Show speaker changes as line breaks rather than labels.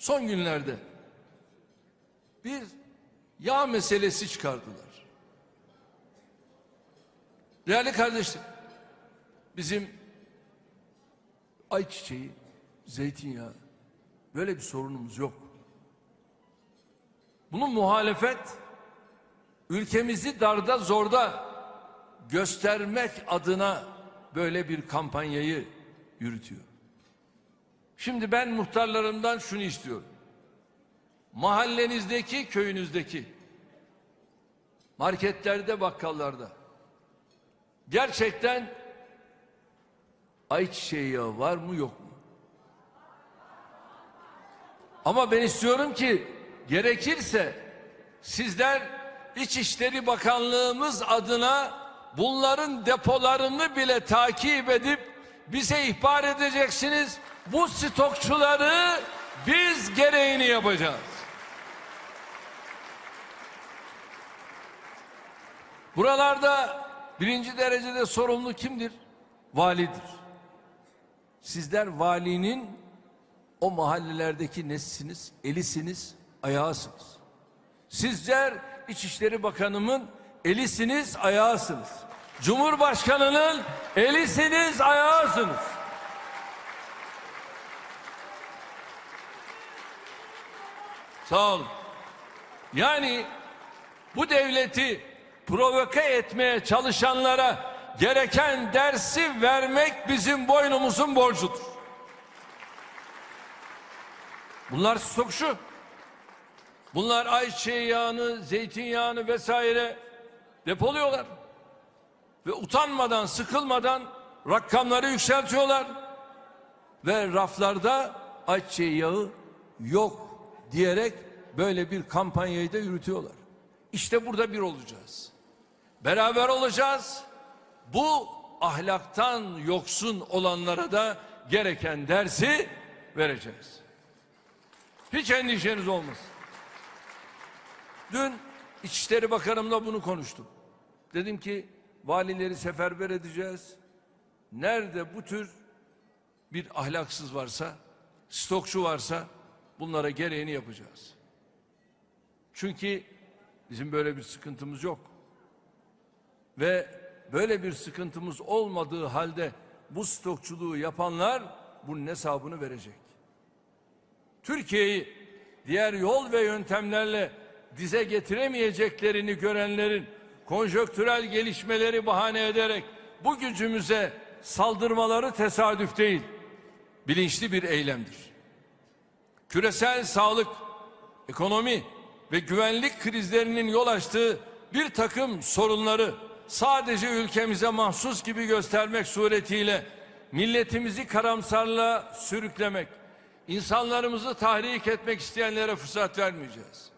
son günlerde bir yağ meselesi çıkardılar. Değerli kardeşlerim, bizim ayçiçeği, zeytinyağı böyle bir sorunumuz yok. Bunu muhalefet ülkemizi darda zorda göstermek adına böyle bir kampanyayı yürütüyor. Şimdi ben muhtarlarımdan şunu istiyorum. Mahallenizdeki, köyünüzdeki marketlerde, bakkallarda gerçekten ayçiçeği yağı var mı yok mu? Ama ben istiyorum ki gerekirse sizler İçişleri Bakanlığımız adına bunların depolarını bile takip edip bize ihbar edeceksiniz. Bu stokçuları biz gereğini yapacağız. Buralarda birinci derecede sorumlu kimdir? Validir. Sizler valinin o mahallelerdeki nesiniz, elisiniz, ayağısınız. Sizler İçişleri Bakanımın elisiniz, ayağısınız. Cumhurbaşkanının elisiniz, ayağısınız. Sağ olun. Yani bu devleti provoke etmeye çalışanlara gereken dersi vermek bizim boynumuzun borcudur. Bunlar stokçu. Bunlar ayçiçeği yağını, zeytinyağını vesaire depoluyorlar. Ve utanmadan, sıkılmadan rakamları yükseltiyorlar. Ve raflarda ayçiçeği yağı yok diyerek böyle bir kampanyayı da yürütüyorlar. İşte burada bir olacağız. Beraber olacağız. Bu ahlaktan yoksun olanlara da gereken dersi vereceğiz. Hiç endişeniz olmasın. Dün İçişleri Bakanımla bunu konuştum. Dedim ki valileri seferber edeceğiz. Nerede bu tür bir ahlaksız varsa, stokçu varsa bunlara gereğini yapacağız. Çünkü bizim böyle bir sıkıntımız yok. Ve böyle bir sıkıntımız olmadığı halde bu stokçuluğu yapanlar bunun hesabını verecek. Türkiye'yi diğer yol ve yöntemlerle dize getiremeyeceklerini görenlerin konjöktürel gelişmeleri bahane ederek bu gücümüze saldırmaları tesadüf değil, bilinçli bir eylemdir. Küresel sağlık, ekonomi ve güvenlik krizlerinin yol açtığı bir takım sorunları sadece ülkemize mahsus gibi göstermek suretiyle milletimizi karamsarlığa sürüklemek, insanlarımızı tahrik etmek isteyenlere fırsat vermeyeceğiz.